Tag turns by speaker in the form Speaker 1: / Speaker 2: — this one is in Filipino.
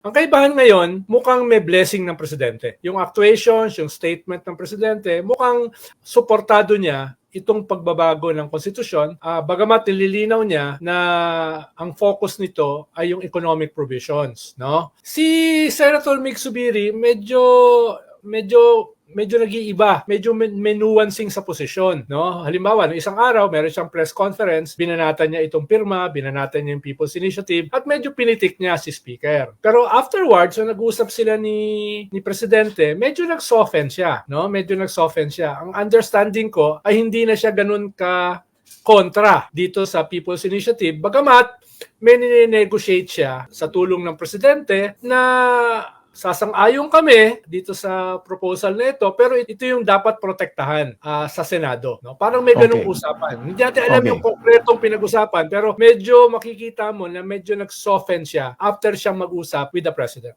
Speaker 1: Ang kaibahan ngayon, mukhang may blessing ng presidente. Yung actuations, yung statement ng presidente, mukhang suportado niya itong pagbabago ng konstitusyon, ah, bagamat nililinaw niya na ang focus nito ay yung economic provisions, no? Si Senator Mick Subiri medyo medyo medyo nag-iiba, medyo may, may nuancing sa posisyon, no? Halimbawa, no isang araw, meron siyang press conference, binanatan niya itong pirma, binanatan niya yung People's Initiative, at medyo pinitik niya si Speaker. Pero afterwards, nung nag-usap sila ni, ni Presidente, medyo nag-soften siya, no? Medyo nag-soften siya. Ang understanding ko ay hindi na siya ganun ka kontra dito sa People's Initiative, bagamat may nine-negotiate siya sa tulong ng Presidente na sasang-ayon kami dito sa proposal na ito pero ito yung dapat protektahan ah, sa Senado no parang may ganung
Speaker 2: Okay.
Speaker 1: usapan hindi natin alam
Speaker 2: Okay.
Speaker 1: yung konkretong pinag-usapan pero medyo makikita mo na medyo nag-soften siya after siyang mag-usap with the president